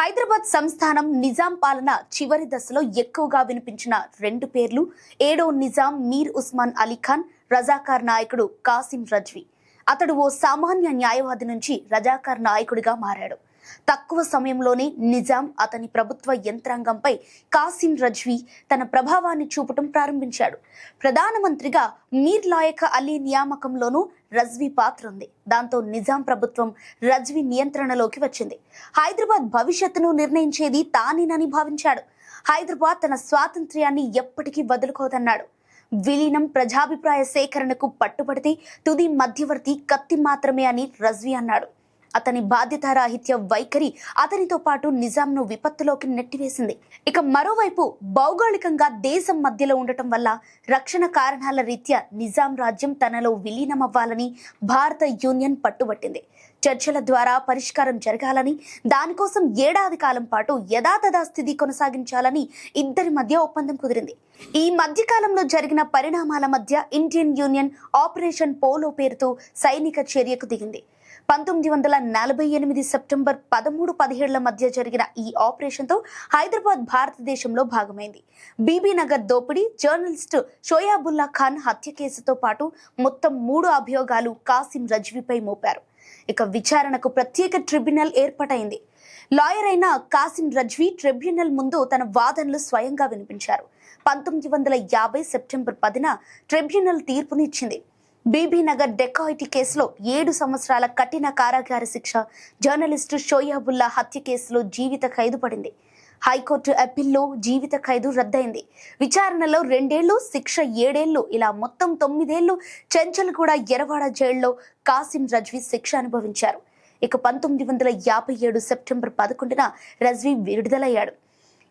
హైదరాబాద్ సంస్థానం నిజాం పాలన చివరి దశలో ఎక్కువగా వినిపించిన రెండు పేర్లు. ఏడో నిజాం మీర్ ఉస్మాన్ అలీ ఖాన్ రజాకార్ నాయకుడు కాసిం రజ్వీ. అతడు ఓ సామాన్య న్యాయవాది నుంచి రజాకార్ నాయకుడిగా మారాడు. తక్కువ సమయంలోనే నిజాం అతని ప్రభుత్వ యంత్రాంగంపై కాసిం రజ్వీ తన ప్రభావాన్ని చూపటం ప్రారంభించాడు. ప్రధానమంత్రిగా మీర్ లాయక అలీ నియామకంలోనూ రజ్వీ పాత్ర ఉంది. దాంతో నిజాం ప్రభుత్వం రజ్వీ నియంత్రణలోకి వచ్చింది. హైదరాబాద్ భవిష్యత్తును నిర్ణయించేది తానేనని భావించాడు. హైదరాబాద్ తన స్వాతంత్ర్యాన్ని ఎప్పటికీ వదులుకోదన్నాడు. విలీనం ప్రజాభిప్రాయ సేకరణకు పట్టుబడితే తుది మధ్యవర్తి కత్తి మాత్రమే అని రజ్వీ అన్నాడు. అతని బాధ్యతారాహిత్య వైఖరి అతనితో పాటు నిజాంను విపత్తులోకి నెట్టివేసింది. ఇక మరోవైపు భౌగోళికంగా దేశం మధ్యలో ఉండటం వల్ల రక్షణ కారణాల రీత్యా నిజాం రాజ్యం తనలో విలీనమవ్వాలని భారత యూనియన్ పట్టుబట్టింది. చర్చల ద్వారా పరిష్కారం జరగాలని దానికోసం ఏడాది కాలం పాటు యథాతథ స్థితి కొనసాగించాలని ఇద్దరి మధ్య ఒప్పందం కుదిరింది. ఈ మధ్యకాలంలో జరిగిన పరిణామాల మధ్య ఇండియన్ యూనియన్ ఆపరేషన్ పోలో పేరుతో సైనిక చర్యకు దిగింది. పంతొమ్మిది వందల నలభై ఎనిమిది సెప్టెంబర్ పదమూడు పదిహేడుల మధ్య జరిగిన ఈ ఆపరేషన్తో హైదరాబాద్ భారతదేశంలో భాగమైంది. బీబీ నగర్ దోపిడీ జర్నలిస్టు షోయాబుల్లా ఖాన్ హత్య కేసుతో పాటు మొత్తం మూడు అభియోగాలు కాసిం రజ్వీపై మోపారు. ఇక విచారణకు ప్రత్యేక ట్రిబ్యునల్ ఏర్పాటైంది. లాయర్ అయిన కాసిం రజ్వీ ట్రిబ్యునల్ ముందు తన వాదనలు స్వయంగా వినిపించారు. పంతొమ్మిది వందల యాభై సెప్టెంబర్ పదిన ట్రిబ్యునల్ తీర్పునిచ్చింది. బీబీనగర్ డెకాయిటీ కేసులో ఏడు సంవత్సరాల కఠిన కారాగార శిక్ష. జర్నలిస్టు షోయాబుల్లా హత్య కేసులో జీవిత ఖైదు పడింది. హైకోర్టు అప్పీల్లో జీవిత ఖైదు రద్దయింది. విచారణలో రెండేళ్ళు శిక్ష ఏడేళ్ళు ఇలా మొత్తం తొమ్మిదేళ్ళు చెంచల్ కూడా ఎరవాడ జైల్లో కాసిం రజ్వీ శిక్ష అనుభవించారు. ఇక పంతొమ్మిది వందల యాభై ఏడు సెప్టెంబర్ పదకొండున రజ్వీ విడుదలయ్యాడు.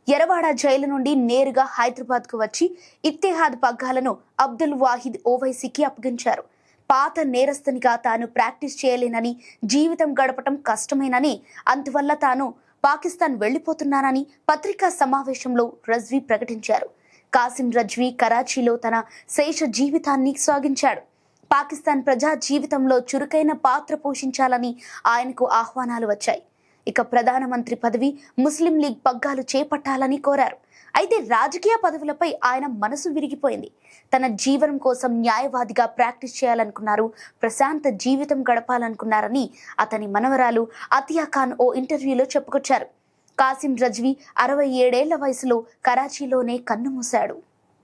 ఎరవాడ జైలు నుండి నేరుగా హైదరాబాద్కు వచ్చి ఇత్తెహాద్ పగ్గాలను అబ్దుల్ వాహిద్ ఓవైసీకి అప్పగించారు. పాత నేరస్తునిగా తాను ప్రాక్టీస్ చేయలేనని జీవితం గడపటం కష్టమేనని అందువల్ల తాను పాకిస్తాన్ వెళ్ళిపోతున్నానని పత్రికా సమావేశంలో రజ్వీ ప్రకటించారు. కాసిం రజ్వీ కరాచీలో తన శేష జీవితాన్ని సాగించాడు. పాకిస్తాన్ ప్రజా జీవితంలో చురుకైన పాత్ర పోషించాలని ఆయనకు ఆహ్వానాలు వచ్చాయి. ఇక ప్రధానమంత్రి పదవి ముస్లిం లీగ్ పగ్గాలు చేపట్టాలని కోరారు. అయితే రాజకీయ పదవులపై ఆయన మనసు విరిగిపోయింది. తన జీవనం కోసం న్యాయవాదిగా ప్రాక్టీస్ చేయాలనుకున్నారు. ప్రశాంత జీవితం గడపాలనుకున్నారని అతని మనవరాలు అతియా ఖాన్ ఓ ఇంటర్వ్యూలో చెప్పుకొచ్చారు. కాసిం రజ్వీ అరవై ఏడేళ్ళ వయసులో కరాచీలోనే కన్నుమూశాడు